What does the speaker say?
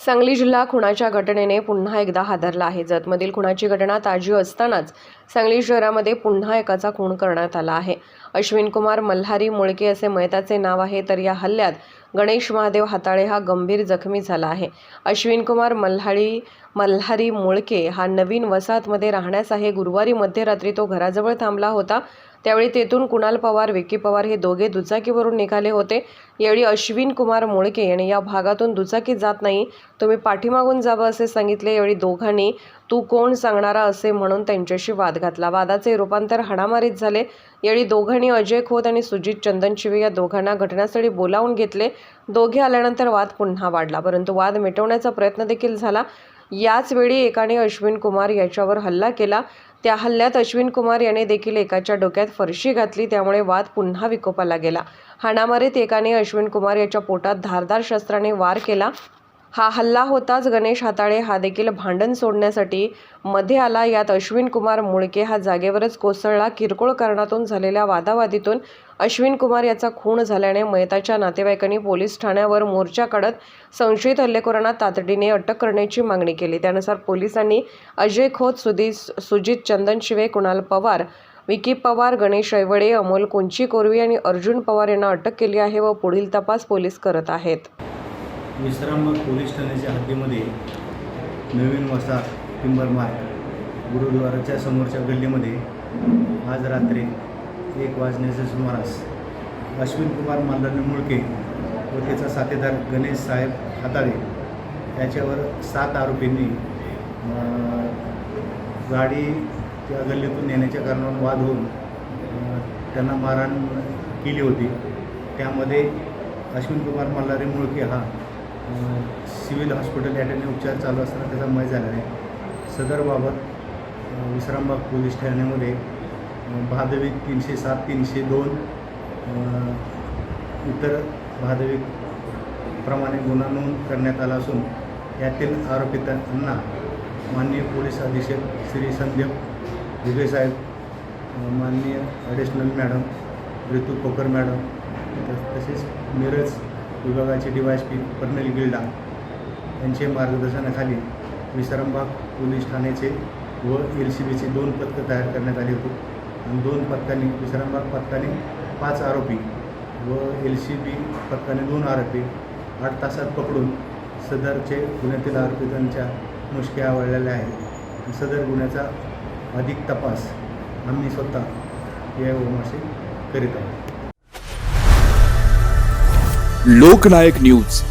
सांगली जिल्हा खुणाच्या घटनेने पुन्हा एकदा हादरला आहे. जतमधील खुणाची घटना ताजी असतानाच सांगली शहरामध्ये पुन्हा एकाचा खून करण्यात आला आहे. अश्विन कुमार मल्हारी मुळके असे मयताचे नाव आहे तर या हल्ल्यात गणेश महादेव हाताळे हा गंभीर जखमी झाला आहे. अश्विन कुमार मल्हारी मल्हारी मुळके हा नवीन वसाहतमध्ये राहण्यास आहे. गुरुवारी मध्यरात्री तो घराजवळ थांबला होता. त्यावेळी तेथून कुणाल पवार विक्की पवार हे दोघे दुचाकीवरून निघाले होते. यावेळी अश्विन कुमार मुळके यांनी या भागातून दुचाकी जात नाही. तुम्ही पाठीमागून जावं असे सांगितले. यावेळी दोघांनी तू कोण सांगणारा असे म्हणून त्यांच्याशी वाद घातला. वादाचे रूपांतर हाणामारीत झाले. यावेळी दोघांनी अजय खोत आणि सुजित चंदनशिवे या दोघांना घटनास्थळी बोलावून घेतले. दोघे आल्यानंतर वाद पुन्हा वाढला. परंतु वाद मिटवण्याचा प्रयत्न देखील झाला. याच वेळी एकाने अश्विन कुमार याच्यावर हल्ला केला. त्या हल्ल्यात अश्विन कुमार याने देखील एकाच्या डोक्यात फरशी घातली त्यामुळे वाद पुन्हा विकोपाला गेला. हाणामारीत एकाने अश्विन कुमार याच्या पोटात धारदार शस्त्राने वार केला. हा हल्ला होताच गणेश हाताळे हा देखील भांडण सोडण्यासाठी मध्ये आला. यात अश्विन कुमार मुळके हा जागेवरच कोसळला. किरकोळ कारणातून झालेल्या वादावादीतून अश्विन कुमार याचा खून झाल्याने मयताच्या नातेवाईकांनी पोलीस ठाण्यावर मोर्चा काढत संशयित हल्लेखोरांना तातडीने अटक करण्याची मागणी केली. त्यानुसार पोलिसांनी अजय खोत सुदी सुजित चंदनशिवे कुणाल पवार विकी पवार गणेश ऐवडे अमोल कुंची कोरवी आणि अर्जुन पवार यांना अटक केली आहे व पुढील तपास पोलीस करत आहेत. विश्रामबाग पोलीस ठाण्याच्या हद्दीमध्ये नवीन वसा टिंबर मार्ग गुरुद्वाराच्या समोरच्या गल्लीमध्ये आज रात्री एक वाजण्याच्या सुमारास अश्विन कुमार मालदानी मुळके व त्याचा साथीदार गणेश साहेब हाताळे याच्यावर सात आरोपींनी गाडी त्या गल्लीतून नेण्याच्या कारणावर वाद होऊन त्यांना मारहाण केली होती. त्यामध्ये अश्विन कुमार मल्हारी मुळके हा सिव्हिल हॉस्पिटल या ठिकाणी उपचार चालू असताना त्याचा मय झाला आहे. सदरबाबत विश्रामबाग पोलीस ठाण्यामध्ये अं, भादवी तीनशे सात तीनशे दोन इतर भादवी प्रमाणे गुन्हा नोंद करण्यात आला असून यातील आरोपितांना माननीय पोलीस अधीक्षक श्री संदीप विजयसाहेब माननीय ॲडिशनल मॅडम ऋतू कोकर मॅडम तसेच मिरज विभागाचे D Y S P colonel Gilda यांचे मार्गदर्शनाखाली विश्रामबाग पोलीस ठाण्याचे व एल सी बीचे दोन पथकं तयार करण्यात आली होती. आणि दोन पथकांनी विश्रामबाग पथकाने पाच आरोपी व एल सी बी पथकाने दोन आरोपी आठ तासात पकडून सदरचे गुन्ह्यातील आरोपितांच्या मुष्क्या आवळलेल्या आहेत. सदर गुन्ह्याचा अधिक तपास आम्ही स्वतः या ओमाशी करीत आहोत. लोकनायक न्यूज.